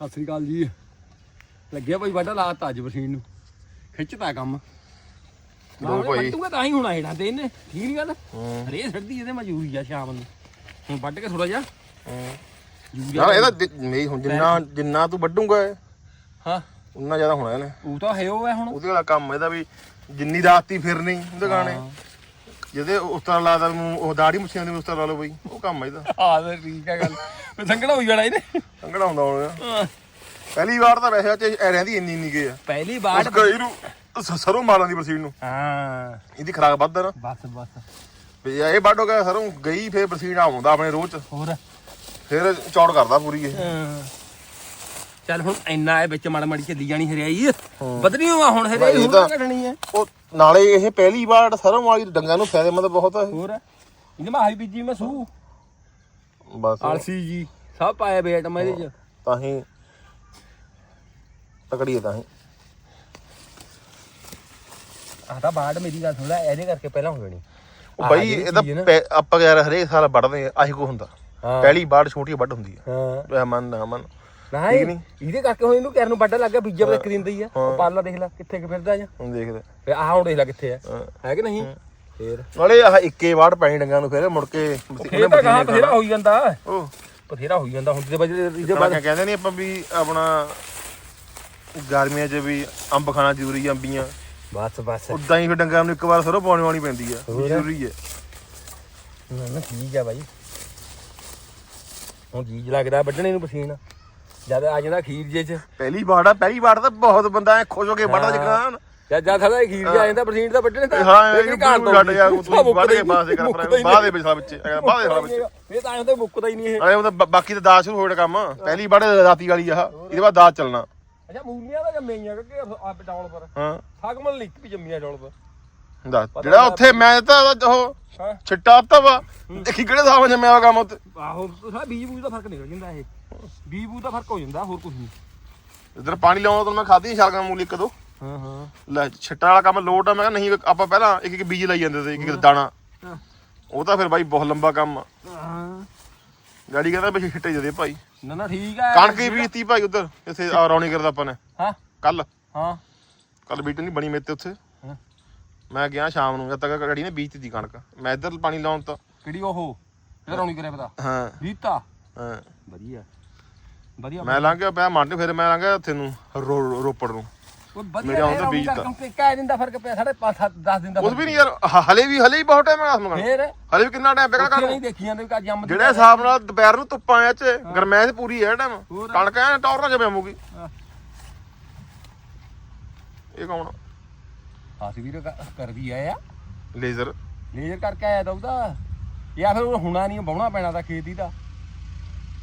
ਸਤਿ ਸ੍ਰੀ ਅਕਾਲ ਜੀ। ਲੱਗਿਆ ਭਾਈ ਵਾਟਾ ਲਾਤਾ ਅੱਜ ਮਸ਼ੀਨ ਨੂੰ। ਖਿੱਚਤਾ ਕੰਮ। ਲਓ ਭਾਈ। ਵੱਟੂਗਾ ਤਾਂ ਹੀ ਹੁਣ ਆਇਣਾ ਤੇ ਇਹਨੇ। ਠੀਕ ਨਹੀਂ ਗੱਲ? ਰੇ ਛੱਡਦੀ ਇਹਦੇ ਮਜ਼ਦੂਰੀ ਆ ਸ਼ਾਮ ਨੂੰ। ਹੁਣ ਵੱਢ ਕੇ ਥੋੜਾ ਜਿਹਾ। ਯਾਰ ਇਹਦਾ ਨਹੀਂ ਹੁਣ ਜਿੰਨਾ ਜਿੰਨਾ ਤੂੰ ਵੱਢੂਗਾ ਹਾਂ। ਉਨਾ ਜ਼ਿਆਦਾ ਹੋਣਾ ਇਹਨੇ। ਉਹ ਤਾਂ ਹੈ ਉਹ ਹੈ ਹੁਣ। ਉਹਦੇ ਵਾਲਾ ਕੰਮ ਇਹਦਾ ਵੀ ਜਿੰਨੀ ਰਾਤੀ ਫਿਰਨੀ ਦੁਕਾਨੇ। ਜਿਹਦੇ ਉਸ ਤਰ੍ਹਾਂ ਲਾਦਾ ਨੂੰ ਉਹ ਦਾੜੀ ਮੁੱਛਿਆਂ ਦੇ ਉਸ ਤਰ੍ਹਾਂ ਲਾ ਲਓ ਬਈ ਉਹ ਕੰਮ ਆ ਇਹਦਾ। ਹਾਂ ਤੇ ਠੀਕ ਹੈ ਗੱਲ। ਮੈਂ ਸੰਗੜਾ ਹੋ ਜਾਣਾ ਇਹਨੇ। ਸੰਗੜਾ ਹੁੰਦਾ ਹੁਣ। ਹਾਂ। ਪਹਿਲੀ ਵਾਰ ਤਾਂ ਵੈਸੇ ਚ ਐ ਰਹਿੰਦੀ ਇੰਨੀ ਇੰਨੀ ਕੇ ਆ। ਪਹਿਲੀ ਉਸ ਵਾਰ ਕਈ ਨੂੰ ਸ- ਸਰੋਂ ਮਾਰਾਂ ਦੀ ਬਰਸੀਨ ਨੂੰ। ਹਾਂ। ਇਹਦੀ ਖਰਾਕ ਵੱਧ ਆ ਨਾ। ਬਸ ਬਸ। ਵੀ ਇਹ ਵੱਢ ਹੋ ਗਿਆ ਸਰੋਂ ਗਈ ਫੇਰ ਬਰਸੀਨ ਆਉਂਦਾ ਆਪਣੇ ਰੋਜ਼ ਚ। ਹੋਰ? ਫੇਰ ਚੌੜ ਕਰਦਾ ਪੂਰੀ ਇਹ। ਹਾਂ। ਚੱਲ ਹੁਣ ਇੰਨਾ ਇਹ ਵਿੱਚ ਮੜ ਮੜੀ ਚੱਲੀ ਜਾਣੀ ਹਰਿਆਈ। ਬਦਨੀ ਹੋਵਾ ਹੁਣ ਹਰਿਆਈ ਇਹ ਹੋਰ ਤਾਂ- ਘਟਣੀ ਹੈ ਉਹ ਨਾਲੇ ਇਹ ਪਹਿਲੀ ਵਾਰ ਸਰੋਂ ਵਾਲੀ ਡੰਗਾਂ ਨੂੰ ਫਾਇਦੇਮੰਦ ਬਹੁਤ ਇਹ। ਹੋਰ ਇਹਨੇ ਮੈਂ ਹਾਈ ਬੀਜੀ ਮੈਂ ਸੂ। ਬਸ। ਆਲਸੀ ਜੀ ਸਭ ਪਾਏ ਬੇਟ ਮੈਂ ਇਹਦੇ ਚ। ਤਾਂ ਹੀ ਤਕੜੀ ਹੈ ਤਾਂ ਹੀ। ਆਹ ਤਾਂ ਬਾੜ ਮੇਰੀ ਗੱਲ ਸੁਣ ਲੈ ਇਹਦੇ ਕਰਕੇ ਪਹਿਲਾਂ ਹੋ ਜਾਣੀ। ਉਹ ਬਈ ਇਹਦਾ ਹੈ। ਪੈ- ਆਪਾਂ ਯਾਰ ਹਰੇਕ ਸਾਲ ਵੱਢਦੇ ਆ ਆਹੀ ਕੋ ਹੁੰਦਾ। ਹਾਂ। ਪਹਿਲੀ ਬਾੜ ਛੋਟੀ ਵੱਢ ਹੁੰਦੀ ਆ। ਹਾਂ। ਮੈਂ ਮੰਨਦਾ ਮਨ ਨਹੀਂ? ਨੀ? ਇਹਦੇ ਕਰਕੇ ਹੁਣ ਇਹਨੂੰ ਕਹਿਣ ਨੂੰ ਵੱਡਾ ਲੱਗਾ ਬੀਜਾ ਬਲੇ ਕਰਿੰਦਾ ਹੀ ਆ। ਹਾਂ। ਉਹ ਪਾਲਾ ਦੇਖ ਲੈ ਕਿੱਥੇ ਕਿ ਫਿਰਦਾ ਜਾਂ ਹੁਣ ਦੇਖਦੇ ਫੇ ਆਹ ਹੁਣ ਦੇਖ ਲੈ ਕਿੱਥੇ ਆ। ਹਾਂ। ਹੈ ਕਿ ਨਹੀਂ? ਫੇਰ। ਨਾਲੇ ਆਹ ਇੱਕੇ ਵਾੜ ਪੈਣੀ ਡੰਗਾਂ ਨੂੰ ਫੇਰ ਮੁੜ ਕੇ ਫੇਰ ਤਾਂ ਗਾਂ ਬਥੇਰਾ ਹੋਈ ਜਾਂਦਾ। ਉਹ ਬਥੇਰਾ ਹੋਈ ਜਾਂਦਾ ਹੁਣ ਤੇ ਵਜੇ ਇਹਦੇ ਬਾਅਦ ਬਾਅਦ ਕਹਿੰਦੇ ਨਹੀਂ ਆਪਾਂ ਵੀ ਆਪਣਾ ਗਰਮੀਆਂ 'ਚ ਵੀ ਅੰਬ ਖਾਣਾ ਜ਼ਰੂਰੀ ਆ ਅੰਬੀਆਂ। ਬਸ ਬਸ। ਉਦਾਂ ਹੀ ਫਿਰ ਡੰਗਰਾਂ ਨੂੰ ਇੱਕ ਵਾਰ ਸਰੋਂ ਪਾਉਣੀ ਆਉਣੀ ਪੈਂਦੀ ਆ ਹੋਰ। ਜ਼ਰੂਰੀ ਹੈ ਨਾ ਨਾ ਠੀਕ ਆ ਬਾਈ। ਹੁਣ ਜੀਜ ਲੱਗਦਾ ਵੱਢਣੇ ਨੂੰ ਪਸੀਨ। ਜਦ ਆ ਜਾਂਦਾ ਖੀਰ ਜੇ ਚ। ਪਹਿਲੀ ਵਾਰ ਆ ਪਹਿਲੀ ਵਾਰ ਤਾਂ ਬਹੁਤ ਬੰਦਾ ਐ ਖੁਸ਼ ਹੋ ਕੇ ਵੱਢਦਾ ਜਗਾਨ ਜਦ ਜਦ ਥੜਾ ਖੀਰ ਜੇ ਆ ਜਾਂਦਾ ਪਸੀਨ ਤਾਂ ਵੱਢਣੇ ਤਾਂ। ਹਾਂ ਇਹ ਲੇਕਿਨ ਘਾਣ ਵੀ ਛੱਡ ਗਿਆ ਤੂੰ ਵੱਢ ਕੇ ਦੇ ਕਰ ਮੁੱਕਦਾ ਹੀ ਬਾਅਦ ਦੇ ਵਿੱਚ ਸਾਲਾ ਵਿੱਚ ਬਾਅਦ ਦੇ ਸਾਲਾ ਵਿੱਚ ਇਹ ਤਾਂ ਆਉਂਦਾ ਮੁੱਕਦਾ ਹੀ ਨਹੀਂ ਇਹ। ਤਾਂ ਬ- ਬਾਕੀ ਤਾਂ ਦਾਲ ਸ਼ੁਰੂ ਹੋਇਆ ਕੰਮ। ਪਹਿਲੀ ਵਾਰ ਰਾਤੀ ਵਾਲੀ ਆਹ ਇਹਦੇ ਬਾਅਦ ਦਾਲ ਚੱਲਣਾ। ਅੱਛਾ ਮੂਲੀਆਂ ਦਾ ਜੰਮੀਆਂ ਕਿ ਆ ਡੌਲ ਪਰ। ਹਾਂ। ਸਾਗਮਨ ਲਿਖ ਵੀ ਜੰਮੀਆਂ ਡੌਲ ਪਰ। ਦੱਸ ਜਿਹੜਾ ਉੱਥੇ ਮੈਂ ਤਾਂ ਉਹਦਾ ਉਹ ਹਾਂ। ਛਿੱਟਾ ਤਾਂ ਵਾ। ਦੇਖੀ ਕਿਹੜੇ ਹਿਸਾਬ ਨਾਲ ਜੰਮਿਆ ਹੋਇਆ ਕੰਮ ਉੱਤੇ ਆਹੋ ਸਾਰਾ ਬੀਜ ਬੂਜ ਦਾ ਫ਼ਰਕ ਨਿਕਲ ਜਾਂਦਾ ਇਹ। ਬੀਜ ਬੂਜ ਦਾ ਫ਼ਰਕ ਹੋ ਜਾਂਦਾ ਹੋਰ ਕੁਝ ਨਹੀਂ। ਇਧਰ ਪਾਣੀ ਲਾਉਣਾ ਤਾਂ ਮੈਂ ਖਾਧੀ ਸ਼ਲਗਮ ਮੂਲੀ ਇੱਕ ਦੋ। ਹਾਂ ਹਾਂ। ਲੈ ਛਿੱਟਾ ਵਾਲਾ ਕੰਮ ਲੋਟ ਆ ਮੈਂ ਕਿਹਾ ਨਹੀਂ ਆਪਾਂ ਪਹਿਲਾਂ ਇੱਕ ਇੱਕ ਬੀਜ ਲਾਈ ਜਾਂਦੇ ਸੀ ਇੱਕ ਇੱਕ ਦਾਣਾ। ਉਹ ਤਾਂ ਫਿਰ ਬਾਈ ਬਹੁਤ ਲੰਬਾ ਕੰਮ ਆ। ਹਾਂ। ਗਾੜੀ ਕਹਿੰਦਾ ਵੀ ਛਿੱਟੇ ਜਦੇ ਭਾਈ। ਨਾ ਨਾ ਠੀਕ ਆ। ਕਣਕ ਹੀ ਬੀਜਤੀ ਭਾਈ ਉਧਰ ਇੱਥੇ ਆ ਰੌਣੀ ਕਰਦਾ ਆਪਾਂ ਨੇ। ਹਾਂ। ਕੱਲ ਹਾਂ। ਕੱਲ ਬੀਟ ਨਹੀਂ ਬਣੀ ਮੇਤੇ ਉੱਥੇ। ਮੈਂ ਗਿਆ ਸ਼ਾਮ ਨੂੰ ਜਦ ਤੱਕ ਗਾੜੀ ਨੇ ਬੀਜਤੀ ਦੀ ਕਣਕ। ਮੈਂ ਇੱਧਰ ਪਾਣੀ ਲਾਉਣ ਤਾਂ। ਕਿਹੜੀ ਉਹ? ਇਹਦਾ ਰੌਣੀ ਕਰਿਆ ਪਤਾ। ਹਾਂ। ਰੀਤਾ? ਹਾਂ। ਵਧੀਆ। ਵਧੀਆ ਮੈਂ ਲੰਘ ਗਿਆ ਪਿਆ ਮੰਡ ਫਿਰ ਮੈਂ ਲੰਘ ਗਿਆ ਇੱਥੇ ਨੂੰ ਰੋ- ਰੋਪੜ ਨੂੰ। ਉਹ ਵਧੀਆ ਮੇਰੇ ਆਉਣ ਤੇ ਇਹ ਬੀਜ ਤਾਂ। ਕਹਿ ਦਿੰਦਾ ਫ਼ਰਕ ਪਿਆ ਸਾਢੇ 5 10 ਦਿਨ ਦਾ ਉਸ ਵੀ ਨਹੀਂ ਯਾਰ ਹ- ਹਲੇ ਵੀ ਹਲੇ ਵੀ ਬਹੁਤ ਟਾਈਮ ਹੈ ਆਸਮਾਨ ਫੇਰ? ਹਲੇ ਵੀ ਕਿੰਨਾ ਟਾਈਮ ਪਿਆ ਉੱਥੇ ਕਰ ਨਹੀਂ ਦੇਖੀ ਜਾਂਦੇ ਵੀ ਕਾ ਜੰਮ ਜਿਹੜੇ ਹਿਸਾਬ ਨਾਲ ਦੁਪਹਿਰ ਨੂੰ ਧੁੱਪਾਂ ਐ ਚ ਗਰਮੈਸ਼ ਪੂਰੀ ਹੈ ਟਾਈਮ ਹੋਰ। ਕਣਕ ਐ ਟੌਰ ਨਾਲ ਜਮੇ ਆਮੂਗੀ। ਇਹ ਕੌਣ ਆਸੀ ਵੀਰ ਕਰ ਵੀ ਆਇਆ ਲੇਜ਼ਰ। ਲੇਜ਼ਰ ਕਰਕੇ ਆਇਆ ਤਾਂ ਉਹਦਾ। ਜਾਂ ਫਿਰ ਉਹ ਹੁਣਾ ਨਹੀਂ ਬਾਉਣਾ ਪੈਣਾ ਤਾਂ ਖੇਤ ਹੀ ਦਾ।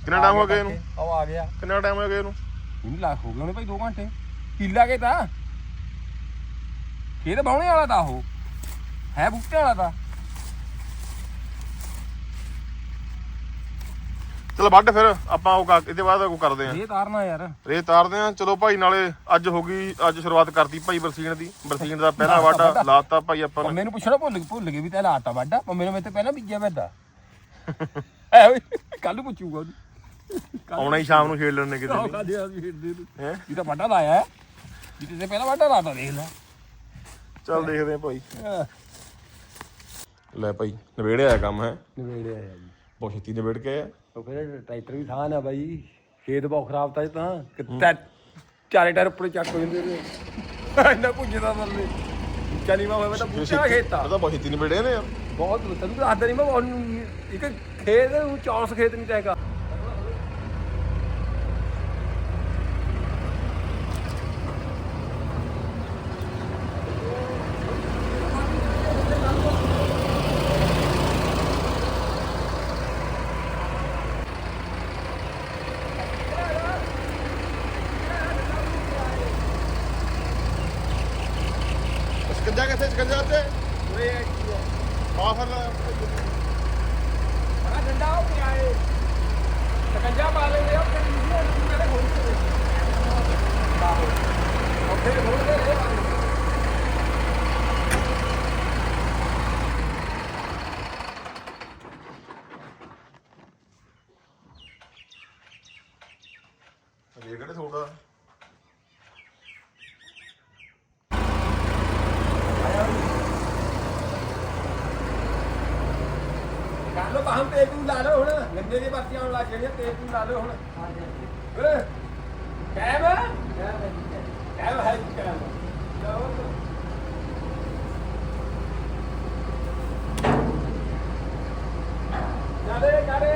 ਕਿੰਨਾ ਟਾਈਮ ਹੋ ਗਿਆ ਇਹਨੂੰ? ਉਹ ਆ ਗਿਆ। ਕਿੰਨਾ ਟਾਈਮ ਹੋ ਗਿਆ ਇਹਨੂੰ? ਇਹਨੂੰ ਲੱਖ ਹੋ ਗਏ ਉਹਨੇ ਭਾਈ 2 ਘੰਟੇ। ਕਿੱਲਾ ਕੇ ਤਾਂ। ਖੇਤ ਬਾਉਣੇ ਵਾਲਾ ਤਾਂ ਉਹ। ਹੈ ਬੂਟੇ ਵਾਲਾ ਤਾਂ। ਚਲੋ ਵੱਢ ਫਿਰ ਆਪਾਂ ਉਹ ਕਰ- ਇਹਦੇ ਬਾਅਦ ਉਹ ਕਰਦੇ ਆਂ। ਇਹ ਤਾਰਨਾ ਯਾਰ। ਰੇ ਤਾਰਦੇ ਆਂ ਚਲੋ ਭਾਈ ਨਾਲੇ ਅੱਜ ਹੋ ਗਈ ਅੱਜ ਸ਼ੁਰੂਆਤ ਕਰਤੀ ਭਾਈ ਬਰਸੀਨ ਦੀ। ਬਰਸੀਨ ਦਾ ਪਹਿਲਾ ਵਾਟਾ ਲਾਤਾ ਭਾਈ ਆਪਾਂ ਨੇ। ਮੰਮੇ ਨੂੰ ਪੁੱਛਣਾ ਭੁੱਲ ਭੁੱਲ ਗਏ ਵੀ ਤੈਨੂੰ ਆਟਾ ਵਾਡਾ ਮੰਮੇ ਨੇ ਮੇਰੇ ਤੇ ਪਹਿਲਾਂ ਬੀਜਿਆ ਬੈਦਾ ਐ ਓਏ ਕੱਲ ਪੁੱਛੂਗਾ ਉਹਨੂੰ। ਆਉਣਾ ਹੀ ਸ਼ਾਮ ਨੂੰ ਛੇੜ ਲੈਣੇ ਕਿਤੇ। ਆਹ ਕਾਦੇ ਆ ਹੈ? ਇਹ ਤਾਂ ਵਾਡਾ ਲਾਇਆ। ਹੈ ਤੇ ਪਹਿਲਾਂ ਵਾਡਾ ਲਾਤਾ ਦੇਖ ਲੈ। ਚੱਲ ਦੇਖਦੇ ਆਂ ਭਾਈ। ਲੈ ਭਾਈ ਨਵੇੜਿਆ ਆਇਆ ਕੰਮ ਹੈ। ਨਵੇੜਿਆ ਆ ਜੀ। ਬਹੁਤ ਛੇਤੀ ਨਵੇੜ ਕੇ ਆਇਆ। ਉਹ ਫਿਰ ਟਰੈਕਟਰ ਵੀ ਥਾਂ ਨਾ ਬਾਈ। ਖੇਤ ਬਹੁਤ ਖਰਾਬ ਤਾਂ ਇਹ ਤਾਂ। ਕਿੱਤਾ ਚਾਰੇ ਟਾਇਰ ਉੱਪਰ ਚੱਕ ਹੋ ਜਾਂਦੇ ਨੇ। ਇੰਨਾ ਪੁੱਜਦਾ ਬੱਲੇ ਚਾਲੀ ਮਾ ਹੋਇਆ ਤਾਂ ਪੁੱਛਿਆ ਖੇਤ। ਤਾਂ ਬਹੁਤ ਛੇਤੀ ਨਵੇੜੇ ਨੇ ਯਾਰ। ਬਹੁਤ ਤੈਨੂੰ ਤਾਂ ਦੱਸਦਾ ਨਹੀਂ ਮੈਂ ਉਹਨੂੰ ਇੱਕ ਖੇਤ ਨੂੰ ਚੌਰਸ ਖੇਤ ਨਹੀਂ ਚਾਹੀਦਾ ਕਿੱਥੇ ਸਕੰਜਾ ਉੱਤੇ ਆ? ਫਿਰ ਬੜਾ ਡੰਡਾ ਹੋ ਗਿਆ ਏ ਸਕੰਜਾ ਪਾ ਲੈਂਦੇ ਆ ਫਿਰ ਨਹੀਂ ਮੇਰੇ ਹੋਰ ਤੇ ਆਹੋ ਉੱਥੇ ਹੋਰ ਤੇ ਇਹ ਕਿਹੜੇ ਥੋੜਾ ਕਰ ਲੋ ਬਾਹਮ ਤੇ ਤੂੰ ਲਾ ਲਓ ਹੁਣ ਗੰਦੇ ਦੀ ਬਾਤੀਆਂ ਆਉਣ ਲੱਗ ਗਈਆਂ ਤੇ ਤੂੰ ਲਾ ਲਓ ਹੁਣ। ਓਏ ਕੈਮ ਕੈਮ ਹੈ ਕੈਮ ਲਓ। ਜਾਦੇ ਜਾਦੇ।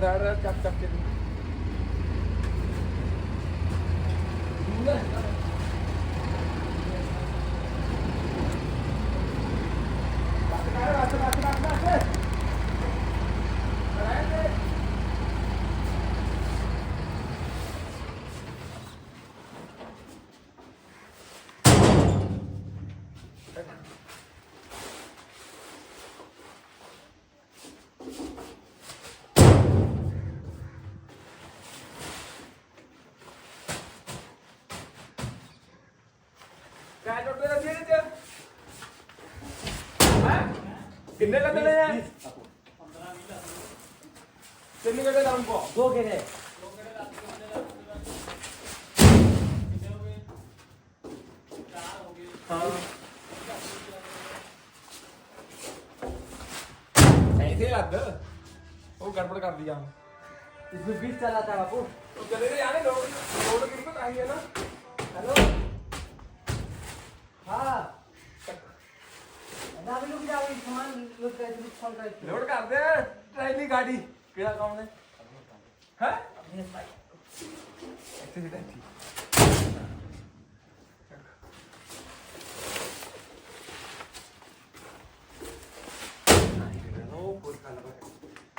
વધારે कितने का देने ऐसे याद वो गड़बड़ कर दिया इसमें बीस चला था बापू तो चले जाने दो रोड गिर ना हेलो ਲੋਡ ਕਰਦੇ ਆ ਟ੍ਰੈਲੀ ਗਾੜੀ। ਕਿਹੜਾ ਕੰਮ ਨੇ? ਹੈ? ਇੱਥੇ ਜਿਹੜਾ ਇੱਥੇ ਉਹ ਕੋਈ ਖਾਣਾ ਬਾ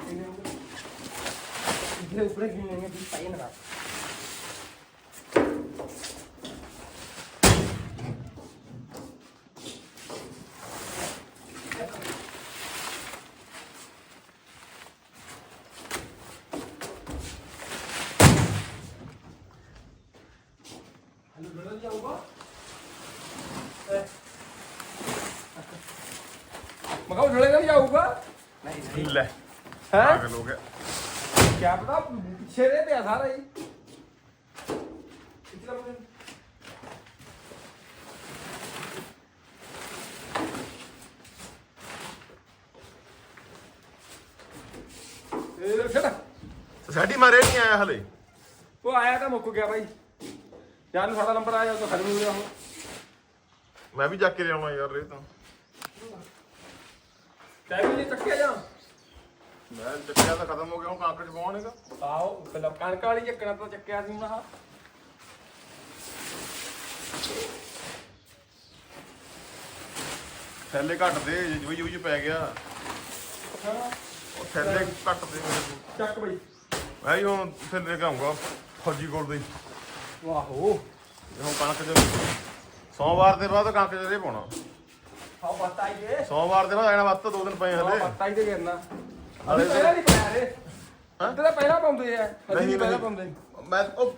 ਇਹਨੇ ਸਾਡੀ ਮਾਰੇ ਨਹੀਂ ਆਇਆ ਹਲੇ। ਉਹ ਆਇਆ ਤਾਂ ਮੁੱਕ ਗਿਆ ਬਾਈ। ਯਾਰ ਨੂੰ ਸਾਡਾ ਨੰਬਰ ਆਇਆ ਉਹ ਤਾਂ ਖਤਮ ਹੋ ਗਿਆ ਉਹ ਮੈਂ ਵੀ ਜਾ ਕੇ ਲਿਆਉਣਾ ਯਾਰ ਇਹ ਤਾਂ। ਟਾਈਮ ਨਹੀਂ ਚੱਕਿਆ ਜਾਂ? ਮੈਂ ਚੱਕਿਆ ਤਾਂ ਖਤਮ ਹੋ ਗਿਆ ਹੁਣ ਕਾਂਕੜ ਚ ਪਾਉਣੇਗਾ ਆਓ ਪਹਿਲਾਂ ਕਣਕ ਵਾਲੀ ਚੱਕਣਾ ਤਾਂ ਚੱਕਿਆ ਸੀ ਨਾ ਥੈਲੇ ਘੱਟ ਦੇ ਜੂਈ ਜੂਈ ਪੈ ਗਿਆ। ਉਹ ਥੈਲੇ ਘੱਟ ਦੇ। ਮੇਰੇ ਕੋਲ ਚੱਕ ਬਾਈ। ਮੈਂ ਵੀ ਹੁਣ ਥੈਲੇ ਗਾਉਂਗਾ ਫੌਜੀ ਕੋਲ ਦੇ ਵਾਹੋ ਜੇ ਹੁਣ ਕਣਕ ਚ ਸੋਮਵਾਰ ਦੇ ਬਾਅਦ ਕਣਕ ਚ ਰੇ ਪਾਉਣਾ ਆਓ ਬਤਾਈ ਦੇ ਸੋਮਵਾਰ ਦੇ ਬਾਅਦ ਆਣਾ ਵੱਧ ਤੋਂ ਦੋ ਦਿਨ ਪਏ ਹਲੇ ਬਤਾਈ ਦੇ ਕਰਨਾ ਹਲੇ ਹਲੇ ਪਹਿਲਾਂ ਨਹੀਂ ਪਾਇਆ ਰੇ ਹਾਂ? ਤੇ ਤਾਂ ਪਹਿਲਾਂ ਪਾਉਂਦੇ ਆ ਨਹੀਂ ਪਹਿਲਾਂ ਪਾਉਂਦੇ ਮੈਂ ਉਹ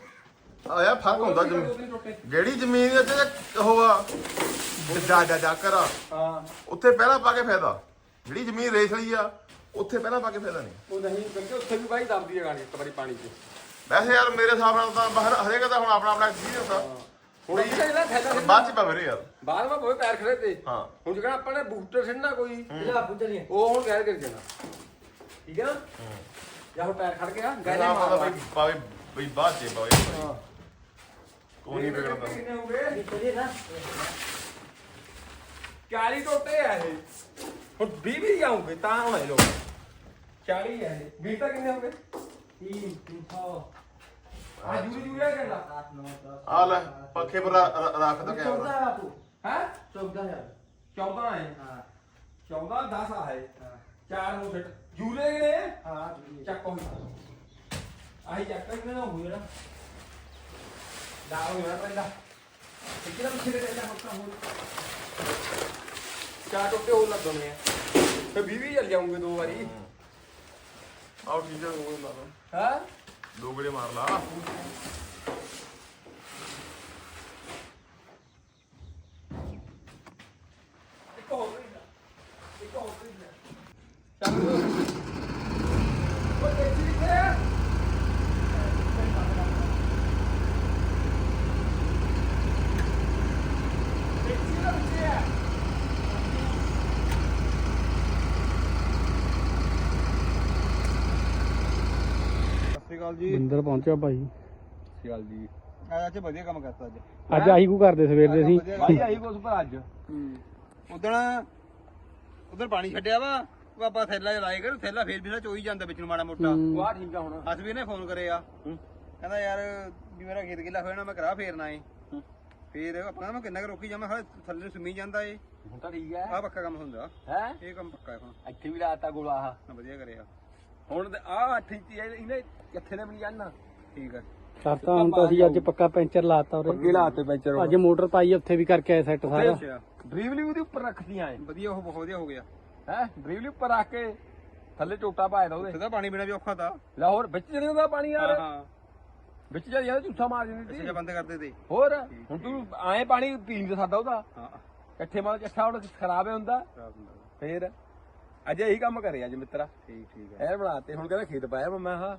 ਆਇਆ ਫ਼ਰਕ ਹੁੰਦਾ ਜ਼ਮੀਨ ਜਿਹੜੀ ਜ਼ਮੀਨ ਦੇ ਉੱਤੇ ਉਹ ਆ ਜਾ ਜਾ ਜਾ ਕਰਾ ਹਾਂ ਉੱਥੇ ਪਹਿਲਾਂ ਪਾ ਕੇ ਫਾਇਦਾ ਜਿਹੜੀ ਜ਼ਮੀਨ ਰੇਸਲੀ ਆ ਉੱਥੇ ਪਹਿਲਾਂ ਪਾ ਕੇ ਫਾਇਦਾ ਨਹੀਂ। ਉਹ ਨਹੀਂ ਕਿਉਂਕਿ ਉੱਥੇ ਵੀ ਬਾਈ ਦਮਦੀ ਹੈ ਇੱਕ ਵਾਰੀ ਪਾਣੀ 'ਚ। ਵੈਸੇ ਯਾਰ ਮੇਰੇ ਹਿਸਾਬ ਨਾਲ ਤਾਂ ਬਾਹਰ ਹਰੇਕ ਦਾ ਹੁਣ ਆਪਣਾ ਆਪਣਾ ਐਕਸਪੀਰੀਅੰਸ ਆ। ਹੁਣ ਇਹ ਜਿਹੜਾ ਫਾਇਦਾ ਬਾਅਦ ਚ ਪਾ ਯਾਰ। ਬਾਹਰ ਮਾ ਬਹੁਤ ਪੈਰ ਖੜੇ ਤੇ। ਹਾਂ। ਹੁਣ ਜਿਹੜਾ ਆਪਾਂ ਨੇ ਬੂਟਰ ਸਿੱਟਣਾ ਕੋਈ ਜਿਹੜਾ ਬੂਟਰ ਨਹੀਂ ਉਹ ਹੁਣ ਗੈਰ ਕਰ ਜਾਣਾ। ਠੀਕ ਹੈ ਨਾ? ਜਾਂ ਹੁਣ ਪੈਰ ਖੜ ਗਿਆ ਗੈਰ ਨਾ ਮਾਰਦਾ ਬਾਈ ਬਾਈ ਬਈ ਬਾਅਦ ਚ ਬਾਈ ਕੋਈ ਨਹੀਂ ਵਿਗੜਦਾ। ਕਿੰਨੇ ਹੋ ਗਏ? 40 ਟੋਟੇ ਆ ਇਹ ਹੁਣ 20 20 ਆਉਂਗੇ ਤਾਂ ਹੋਣਾ ਇਹ ਲੋਕ 40 ਆ ਇਹ 20 ਤਾਂ ਕਿੰਨੇ ਹੋਗੇ 3 3 ਆ ਜੂਰੀ ਜੂਰੀ ਕਹਿੰਦਾ ਆ ਲੈ ਪੱਖੇ ਪਰ ਰ- ਰੱਖ ਦੇ ਕੈਮਰਾ ਹੈ 14 ਹੈ 14 10 ਆ ਹੈ ਚਾਰ ਨੂੰ ਫਿੱਟ ਜੂਰੇ ਨੇ ਚੱਕ ਹੋਈ ਆਹੀ ਚੱਕ ਕਿੰਨੇ ਦਾ ਹੋਈ ਜਿਹੜਾ ਦਾ ਹੋਈ ਨਾ ਪਹਿਲਾ ਇੱਕਦਮ ਛਿੜੇ ਪਹਿਲਾ ਪੱਕਾ ਹੋਈ ਚਾਰ ਟੋਟੇ ਹੋਰ ਲੱਗਣੇ ਆ। ਤੇ 20 ਵੀ ਚੱਲ ਜਾਉਂਗੇ ਦੋ ਵਾਰੀ। ਆਓ ਠੀਕ ਹੈ ਉਹ ਲਾ ਲਓ। ਹਾਂ? ਦੋ ਗੜੇ ਮਾਰ ਲਾ। ਇੱਕ ਹੋਰ ਵੀ ਨਾ ਇੱਕ ਹੋਰ ਵੀ ਨਾ ਚੱਲ। ਉਹ ਟੈਕਸੀ ਕਿੱਥੇ ਆ? ਟੈਕਸੀ ਦਾ ਪਿੱਛੇ ਆ ਸਤਿ ਸ਼੍ਰੀ ਅਕਾਲ ਜੀ। ਬਿੰਦਰ ਪਹੁੰਚਿਆ ਭਾਈ। ਚੱਲ ਜੀ। ਅੱਜ ਵਧੀਆ ਕੰਮ ਕਰਤਾ ਅੱਜ। ਅੱਜ ਆਹੀ ਕੋ ਕਰਦੇ ਸਵੇਰ ਦੇ ਅਸੀਂ। ਭਾਈ ਆਈ ਕੁਛ ਪਰ ਅੱਜ। ਉਦਣ ਉਧਰ ਪਾਣੀ ਛੱਡਿਆ ਵਾ ਆਪਾਂ ਥੈਲਾ ਲਾਏ ਕਰ ਥੈਲਾ ਫੇਰ ਵੀ ਨਾ ਚੋਈ ਜਾਂਦਾ ਵਿੱਚ ਨੂੰ ਮਾੜਾ ਮੋਟਾ। ਵਾਹ ਠੀਕ ਆ ਹੁਣ। ਹਸਬੀ ਨੇ ਫੋਨ ਕਰਿਆ। ਕਹਿੰਦਾ ਯਾਰ ਵੀ ਮੇਰਾ ਖੇਤ ਗਿੱਲਾ ਹੋਇਆ ਨਾ ਮੈਂ ਕਰਾ ਫੇਰਨਾ ਏ ਫੇਰ ਆਪਾਂ ਕਹਿੰਦਾ ਮੈਂ ਕਿੰਨਾ ਕੁ ਰੋਕੀ ਜਾਵਾਂ ਹਾਲੇ ਥੱਲੇ ਨੂੰ ਸੁਮੀ ਜਾਂਦਾ ਏ ਹੁਣ ਤਾਂ ਠੀਕ ਹੈ। ਆਹ ਪੱਕਾ ਕੰਮ ਹੁੰਦਾ। ਹੈ? ਇਹ ਕੰਮ ਪੱਕਾ ਹੈ ਹੁਣ। ਇੱਥੇ ਵੀ ਲਾਤਾ ਗੋਲਾ ਆਹ। ਮੈਂ ਵਧੀਆ ਕਰਿਆ। ਹੁਣ ਆ 8 ਇੰਚੀ ਇਹ- ਇਹਨੇ ਕਿੱਥੇ ਨੇ ਬਣੀ ਜਾਣਾ। ਠੀਕ ਹੈ ਕਰਤਾ ਹੁਣ ਤਾਂ ਅਸੀਂ ਅੱਜ ਪੱਕਾ ਪੈਂਚਰ ਲਾਤਾ ਅੱਗੇ ਉਰੇ ਲਾਤੇ ਪੈਂਚਰ ਅੱਜ ਮੋਟਰ ਪਾਈ ਉੱਥੇ ਵੀ ਕਰਕੇ ਆਏ ਸੈੱਟ ਸਾਰਾ। ਡਰੀਵਲੀ ਉਹਦੇ ਉੱਪਰ ਰੱਖਦੀਆਂ ਐ ਵਧੀਆ ਉਹ ਬਹੁਤ ਵਧੀਆ ਹੋ ਗਿਆ। ਹੈ? ਡਰੀਵਲੀ ਉੱਪਰ ਰੱਖ ਕੇ ਥੱਲੇ ਟੋਟਾ ਪਾਇਆ ਦਾ ਉਹਦੇ। ਸਿੱਧਾ ਪਾਣੀ ਪੀਣਾ ਵੀ ਔਖਾ ਤਾ। ਲਾਹੌਰ ਵਿੱਚ ਚਲੇ ਜਾਂਦਾ ਪਾਣੀ ਯਾਰ। ਹਾਂ ਹਾਂ। ਵਿੱਚ ਜਾਂਦਾ ਝੂਠਾ ਮਾਰ ਜਾਂਦੀ ਅੱਛਾ ਸੀ। ਬੰਦ ਕਰਦੇ ਤੇ ਹੋਰ ਹੁਣ ਤੂੰ ਆਏ ਪਾਣੀ ਪੀ ਨਹੀਂ ਸਕਦਾ ਉਹਦਾ। ਹਾਂ। ਇਕੱਠੇ ਮਾਲ ਇਕੱਠਾ ਹੁਣ ਖਰਾਬ ਹੈ ਹੁੰਦਾ। ਫੇਰ ਅੱਜ ਇਹੀ ਕੰਮ ਕਰੇ ਅੱਜ ਮਿੱਤਰਾ। ਠੀਕ ਠੀਕ ਹੈ ਇਹ ਬਣਾਤੇ ਹੁਣ ਕਹਿੰਦਾ ਖੇਤ ਪਾਇਆ ਮੈਂ ਹਾਂ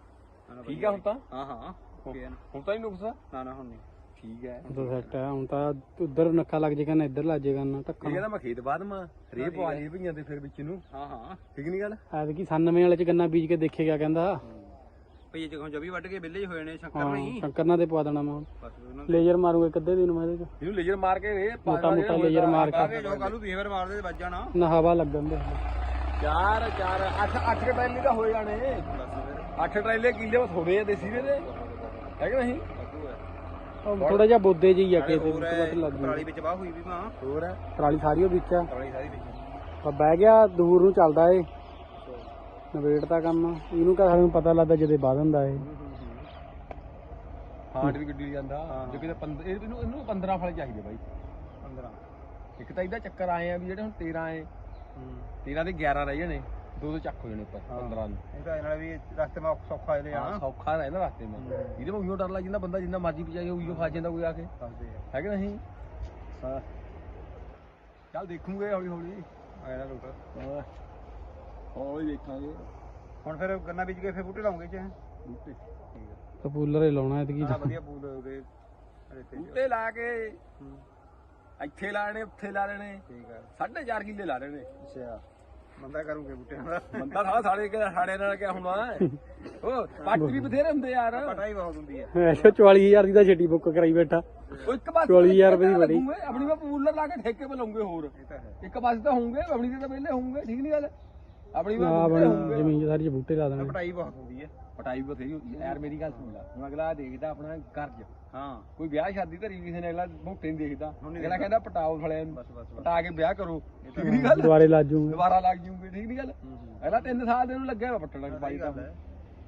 ਠੀਕ ਆ ਹੁਣ ਤਾਂ? ਹਾਂ ਹਾਂ ਓਕੇ ਹੁਣ ਤਾਂ ਹੀ ਨੁਕਸਾ ਨਾ ਨਾ ਹੁਣ ਨਹੀਂ। ਠੀਕ ਹੈ ਉਦੋਂ ਸੈੱਟ ਹੈ ਹੁਣ ਤਾਂ ਉਧਰ ਨੱਕਾ ਲੱਗ ਜਾਏਗਾ ਨਾ ਇੱਧਰ ਲੱਗ ਜਾਏਗਾ ਨਾ ਇਹ ਟੱਕਣ ਕਹਿੰਦਾ ਮੈਂ ਖੇਤ ਬਾਅਦ ਮਾ ਰੇ ਪਵਾ ਲਈ ਭਈਆਂ ਦੇ ਫਿਰ ਵਿੱਚ ਨੂੰ। ਹਾਂ ਹਾਂ। ਠੀਕ ਨਹੀਂ ਗੱਲ? ਐਤਕੀ 97 ਵਾਲੇ ਚ ਗੰਨਾ ਬੀਜ ਕੇ ਦੇਖੇਗਾ ਕਹਿੰਦਾ। ਭਈ ਜੇ ਕਹੋ ਜਬੀ ਵੱਢ ਕੇ ਵਿਹਲੇ ਹੀ ਹੋਏ ਨੇ ਸ਼ੰਕਰ ਨਹੀਂ? ਸ਼ੰਕਰ ਨਾਲ ਤੇ ਪਵਾ ਦੇਣਾ ਮੈਂ ਹੁਣ। ਲੇਜ਼ਰ ਮਾਰੂਗਾ ਕੱਦੇ ਦਿਨ ਮੈਂ ਇਹਦੇ ਚ। ਇਹਨੂੰ ਲੇਜ਼ਰ ਮਾਰ ਕੇ ਰੇ ਮੋਟਾ ਮੋਟਾ ਲੇਜ਼ਰ ਮਾਰ ਕੇ। ਜੋ ਕੱਲੂ ਫੇਰ ਮਾਰਦੇ ਤੇ ਵੱਜ ਜਾਣਾ। ਨਾ ਹਵਾ ਲੱਗਣ ਦੇ। ਚਾਰ ਚਾਰ ਅੱਠ ਅੱਠ ਕੇ ਟਰੈਲੇ ਤਾਂ ਹੋ ਜਾਣੇ। ਅੱਠ ਟਰੈਲੇ ਕਿੱਲੇ ਉਹ ਥੋੜੇ ਆ ਦੇਸੀ ਦੇ ਦੇ ਹੈ ਕਿ ਨਹੀਂ? ਥੋੜਾ ਜਿਹਾ ਬੋਦੇ ਜਿਹੀ ਆ ਕੇ ਤੇ ਬਸ ਲੱਗ ਗਈ। ਵਿੱਚ ਬਾਹ ਹੋਈ ਵੀ ਮਾਂ। ਹੋਰ ਹੈ? ਟਰਾਲੀ ਸਾਰੀ ਉਹ ਵਿੱਚ ਆ। ਪਰਾਲੀ ਸਾਰੀ ਵਿੱਚ। ਪਰ ਬਹਿ ਗਿਆ ਦੂਰ ਨੂੰ ਚੱਲਦਾ ਏ। ਨਵੇੜਦਾ ਕੰਮ। ਇਹਨੂੰ ਕਹ ਸਾਨੂੰ ਪਤਾ ਲੱਗਦਾ ਜਦੇ ਬਾਦ ਹੁੰਦਾ ਏ। ਹਾਰਡ ਵੀ ਗੱਡੀ ਜਾਂਦਾ। ਜੇ ਕਿਤੇ 15 ਇਹਨੂੰ ਇਹਨੂੰ 15 ਫਲ ਚਾਹੀਦੇ ਬਾਈ। 15 ਇੱਕ ਤਾਂ ਇਹਦਾ ਚੱਕਰ ਆਏ ਆ ਵੀ ਜਿਹੜੇ ਹੁਣ 13 ਆਏ 13 ਦੇ 11 ਰਹਿ ਜਾਣੇ ਦੋ ਦੋ ਚੱਕ ਹੋ ਜਾਣੇ ਉੱਪਰ 15 ਨੂੰ। ਇਹ ਤਾਂ ਇਹਨਾਂ ਵੀ ਰਸਤੇ ਮਾ ਸੌਖਾ ਇਹਦੇ ਹਾਂ ਆ ਸੌਖਾ ਰਹਿੰਦਾ ਰਸਤੇ ਮੇ ਇਹਦੇ ਮੈਂ ਉਈਓ ਡਰ ਲੱਗ ਜਾਂਦਾ ਬੰਦਾ ਜਿੰਨਾ ਮਰਜ਼ੀ ਪਜਾਏ ਉਈਓ ਫਸ ਜਾਂਦਾ ਕੋਈ ਆ ਕੇ। ਹੈ ਕਿ ਨਹੀਂ? ਹਾਂ। ਚੱਲ ਦੇਖੂਗੇ ਹੌਲੀ ਹੌਲੀ। ਆ ਇਹਨਾਂ ਲੋਕ ਹਾਂ। ਹੌਲੀ ਦੇਖਾਂਗੇ। ਹੁਣ ਫਿਰ ਗੰਨਾ ਬੀਜ ਕੇ ਫਿਰ ਬੂਟੇ ਲਾਉਂਗੇ ਚ ਬੂਟੇ। ਠੀਕ ਹੈ ਕਪੂਲਰ ਹੀ ਲਾਉਣਾ ਐਤਕੀ ਹਾਂ ਵਧੀਆ ਬੂਲ ਬੂਟੇ ਲਾ ਕੇ। ਇੱਥੇ ਲਾਣੇ ਉੱਥੇ ਲਾ ਲੈਣੇ। ਠੀਕ ਹੈ 4.5 ਕਿੱਲੇ ਲਾ ਲੈਣੇ। ਅੱਛਾ। ਬੰਦਾ ਕਰੂਗੇ ਬੂਟਿਆਂ ਦਾ। ਬੰਦਾ ਸਾਲਾ ਸਾਡੇ ਕੇ ਸਾਡੇ ਨਾਲ ਕਿਆ ਹੋਣਾ ਹੈ? ਉਹ ਪੱਟ ਵੀ ਬਥੇਰੇ ਹੁੰਦੇ ਯਾਰ। ਪਟਾਈ ਬਹੁਤ ਹੁੰਦੀ ਹੈ ਐਸੋ 44000 ਦੀ ਤਾਂ ਛੱਡੀ ਬੁੱਕ ਕਰਾਈ ਬੈਠਾ। ਇੱਕ ਪਾਸੇ 40,000 ਰੁਪਏ ਦੀ ਬੜੀ। ਆਪਣੀ ਮੈਂ ਪੂਲਰ ਲਾ ਕੇ ਠੇਕੇ ਤੇ ਲਾਉਂਗੇ ਹੋਰ। ਹੈ। ਇੱਕ ਪਾਸੇ ਤਾਂ ਹੋਣਗੇ ਆਪਣੀ ਤੇ ਤਾਂ ਵਿਹਲੇ ਹੋਣਗੇ ਠੀਕ ਨਹੀਂ ਗੱਲ? ਆਪਣੀ ਮੈਂ ਆ ਹੋਣਗੇ ਜ਼ਮੀਨ 'ਚ ਸਾਰੀ 'ਚ ਬੂਟੇ ਲਾ ਦੇਣੇ। ਪਟਾਈ ਬਹੁਤ ਹੈ ਪਟਾਈ ਬਥੇਰੀ ਹੁੰਦੀ ਹੈ। ਯਾਰ ਮੇਰੀ ਗੱਲ ਸੁਣ ਲੈ। ਹੁਣ ਅਗਲਾ ਦੇਖਦਾ ਆਪਣਾ ਕਰਜ਼ ਹਾਂ। ਕੋਈ ਵਿਆਹ ਸ਼ਾਦੀ ਧਰੀ ਕਿਸੇ ਨੇ ਅਗਲਾ ਮੋਟੇ ਨਹੀਂ ਦੇਖਦਾ। ਅਗਲਾ ਕਹਿੰਦਾ ਪਟਾਓ ਫਲਿਆਂ ਨੂੰ। ਪਟਾ ਕੇ ਵਿਆਹ ਕਰੋ। ਠੀਕ ਨਹੀਂ ਗੱਲ? ਦੁਆਰੇ ਲਾ ਜੂਗੇ। ਦੁਬਾਰਾ ਲੱਗ ਜੂਗੇ ਠੀਕ ਨਹੀਂ ਗੱਲ? ਅਗਲਾ 3 ਸਾਲ ਦੇ ਨੂੰ ਲੱਗਿਆ ਹੋਇਆ ਪੱਟਣ ਲੱਗ ਪਾਈ ਤਾਂ।